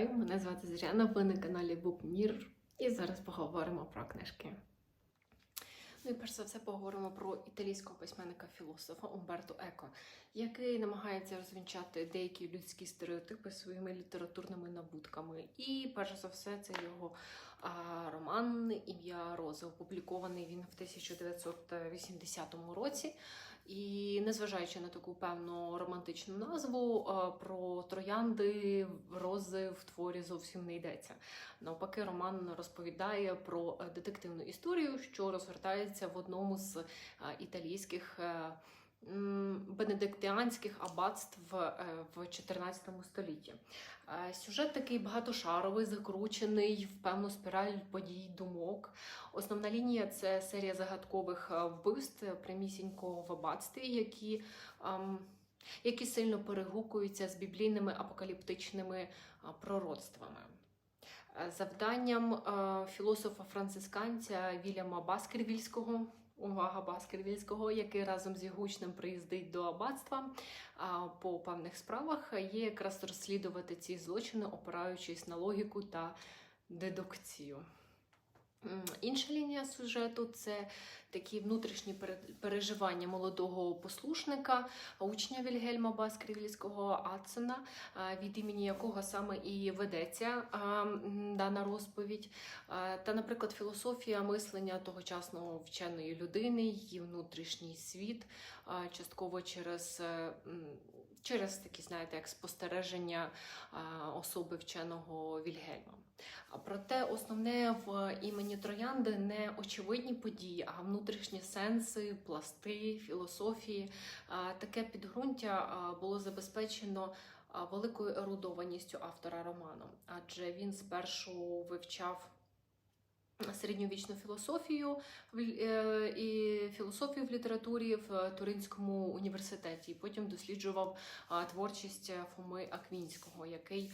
вітаю! Мене звати Зоряна, ви на каналі Букмір. І зараз поговоримо про книжки. Ну і перш за все поговоримо про італійського письменника філософа Умберто Еко, який намагається розвінчати деякі людські стереотипи своїми літературними набутками. І перш за все, це його а, роман Ім'я Рози, опублікований він в 1980 році. І незважаючи на таку певну романтичну назву, про троянди рози в творі зовсім не йдеться. Навпаки, роман розповідає про е, детективну історію, що розгортається в одному з е, італійських е, м, бенедиктіанських аббатств е, в 14 столітті. Е, Сюжет такий багатошаровий, закручений в певну спіраль подій думок. Основна лінія це серія загадкових е, вбивств прямісінько в аббатстві, які, ем, які сильно перегукуються з біблійними апокаліптичними е, пророцтвами. Е, Завданням е, філософа-францисканця Вільяма Баскервільського, увага Баскервільського, який разом з Ягучним приїздить до аббатства по певних справах, є якраз розслідувати ці злочини, опираючись на логіку та дедукцію. Інша лінія сюжету це такі внутрішні переживання молодого послушника, учня Вільгельма Баскервільського Ацена, від імені якого саме і ведеться дана розповідь. Та, наприклад, філософія мислення тогочасного вченої людини, її внутрішній світ, частково через, е, через такі, знаєте, як спостереження особи вченого Вільгельма. Проте основне в імені Троянди не очевидні події, а внутрішні сенси, пласти, філософії. Таке підґрунтя було забезпечено великою ерудованістю автора роману, адже він спершу вивчав середньовічну філософію е, і філософію в літературі в Туринському університеті. Потім досліджував творчість Фоми Аквінського, який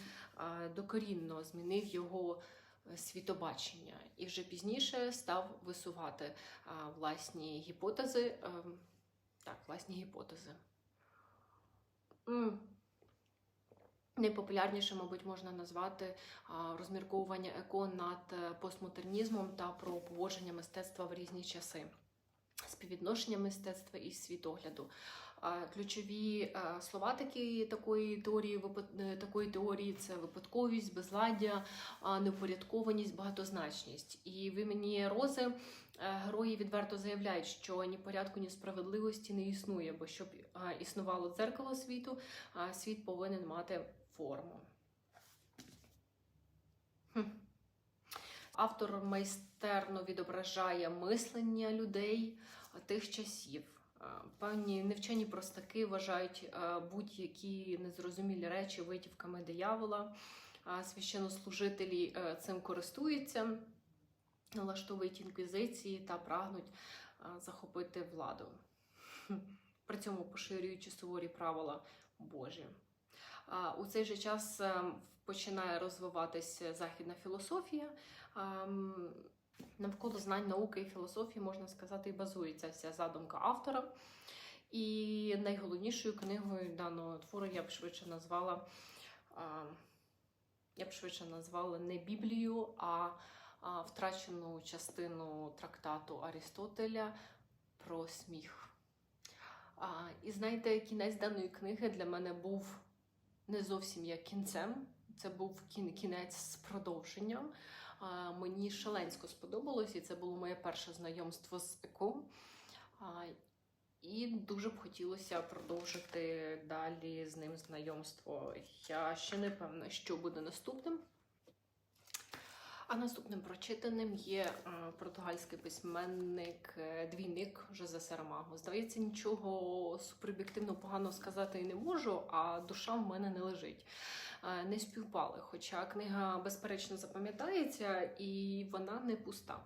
докорінно змінив його е, світобачення, і вже пізніше став висувати власні гіпотези. ем, Так, власні гіпотези. Найпопулярніше, мабуть, можна назвати розмірковування еко над е, постмодернізмом та про поводження мистецтва в різні часи, співвідношення мистецтва і світогляду. Ключові е, слова такі, такої теорії е, такої теорії це випадковість, безладдя, а, неупорядкованість, багатозначність. І в імені Рози герої відверто заявляють, що ні порядку, ні справедливості не існує, бо щоб існувало дзеркало світу, світ повинен мати форму. Автор майстерно відображає мислення людей тих часів. Певні невчені простаки вважають будь-які незрозумілі речі витівками диявола. Священнослужителі е, цим користуються, налаштовують інквізиції та прагнуть захопити владу, при цьому поширюючи суворі правила Божі. У цей же час ем, починає розвиватися західна філософія. Навколо знань науки і філософії, можна сказати, і базується вся задумка автора. І найголовнішою книгою даного твору я б швидше назвала, я б швидше назвала не Біблію, а втрачену частину трактату Арістотеля про сміх. І знаєте, кінець даної книги для мене був не зовсім як кінцем. Це був кінець з продовженням. Мені шаленсько сподобалось, і це було моє перше знайомство з еко. І дуже б хотілося продовжити далі з ним знайомство. Я ще не певна, що буде наступним. А наступним прочитаним є е, португальський письменник е, двійник Жозе Сарамаго. Здається, нічого супероб'єктивно погано сказати і не можу, а душа в мене не лежить. Е, Не співпали. Хоча книга безперечно запам'ятається і вона не пуста.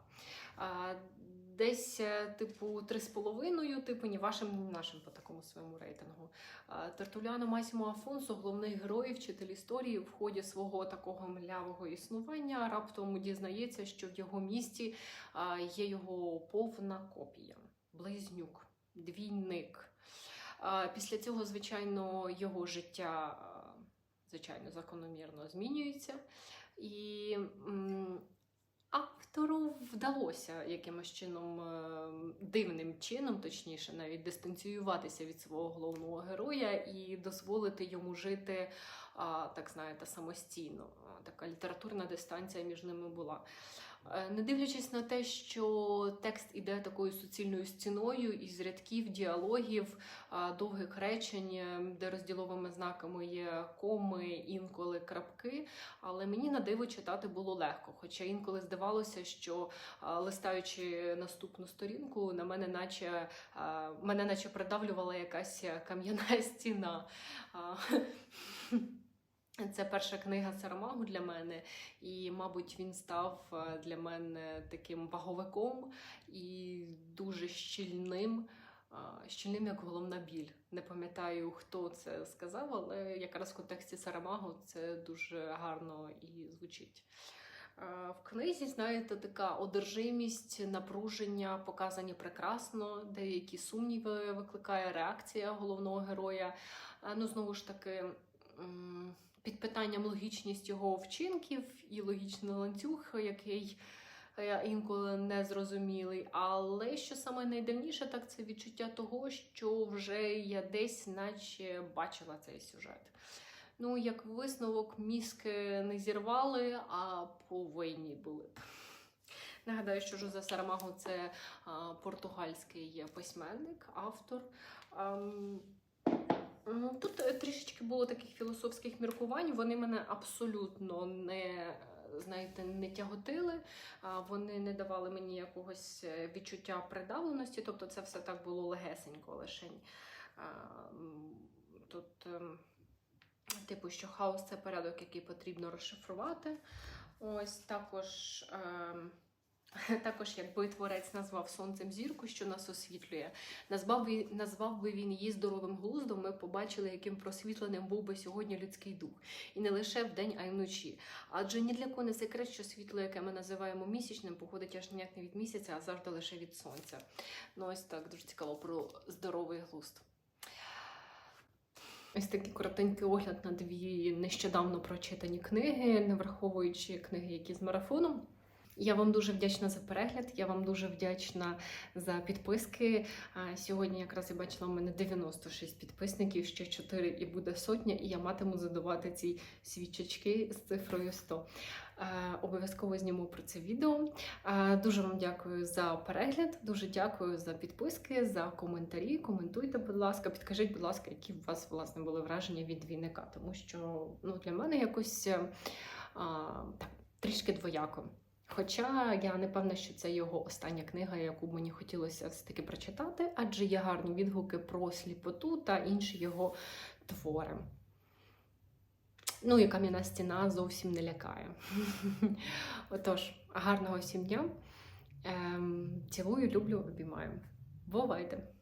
Десь, е, типу, три з половиною, типу, ні вашим, ні нашим по такому своєму рейтингу. Тертуляно Масімо Афонсо, головний герой, вчитель історії, в ході свого такого млявого існування раптом дізнається, що в його місті є його повна копія, близнюк, двійник. Після цього, звичайно, його життя звичайно, закономірно змінюється. І вдалося якимось чином, е, дивним чином, точніше, навіть дистанціюватися від свого головного героя і дозволити йому жити, так знаєте, самостійно. Така літературна дистанція між ними була. Е, Не дивлячись на те, що текст іде такою суцільною стіною із рядків, діалогів, а, довгих речень, е, де розділовими знаками є коми, інколи крапки. Але мені на диво читати було легко. Хоча інколи здавалося, що листаючи наступну сторінку, на мене наче мене наче придавлювала якась кам'яна стіна. Це перша книга Сарамагу для мене, і, мабуть, він став е, для мене таким ваговиком і дуже щільним, щільним як головна біль. Не пам'ятаю, хто це сказав, але якраз в контексті Сарамагу це дуже гарно і звучить. Е, В книзі, знаєте, така одержимість, напруження показані прекрасно, деякі сумніви викликає реакція головного героя. Е, Ну, знову ж таки, під питанням логічність його вчинків і логічний ланцюг, який інколи незрозумілий. Але що саме найдивніше, так це відчуття того, що вже я десь, наче бачила цей сюжет. Ну, як висновок, мізки не зірвали, а повинні були б. Нагадаю, що Жозе Сарамаго це португальський письменник, автор. Тут е, трішечки було таких філософських міркувань. Вони мене абсолютно не, е, знаєте, не тяготили, вони не давали мені якогось е, відчуття придавленості. Тобто це все так було легесенько лишень. Тут, ем, типу, що хаос це порядок, який потрібно розшифрувати. Ось також. також, якби творець назвав сонцем зірку, що нас освітлює, назвав би, назвав би він її здоровим глуздом, ми побачили, яким просвітленим був би сьогодні людський дух. І не лише вдень, а й вночі. Адже ні для кого не секрет, що світло, яке ми називаємо місячним, походить аж ніяк не від місяця, а завжди лише від сонця. Ну, ось так дуже цікаво про здоровий глузд. Ось такий коротенький огляд на дві нещодавно прочитані книги, не враховуючи книги, які з марафоном. Я вам дуже вдячна за перегляд. Я вам дуже вдячна за підписки. Сьогодні якраз я бачила у мене 96 підписників, ще 4 і буде сотня, і я матиму задавати ці свічечки з цифрою 100. Е, Обов'язково зніму про це відео. Дуже вам дякую за перегляд, дуже дякую за підписки, за коментарі. Коментуйте, будь ласка, підкажіть, будь ласка, які у вас власне були враження від двійника, тому що ну, для мене якось е, а, так, трішки двояко. Хоча я не певна, що це його остання книга, яку мені хотілося все-таки прочитати, адже є гарні відгуки про сліпоту та інші його твори. Ну і кам'яна стіна зовсім не лякає. Отож, гарного всім дня. Ем, цілую, люблю, обіймаю. Бувайте!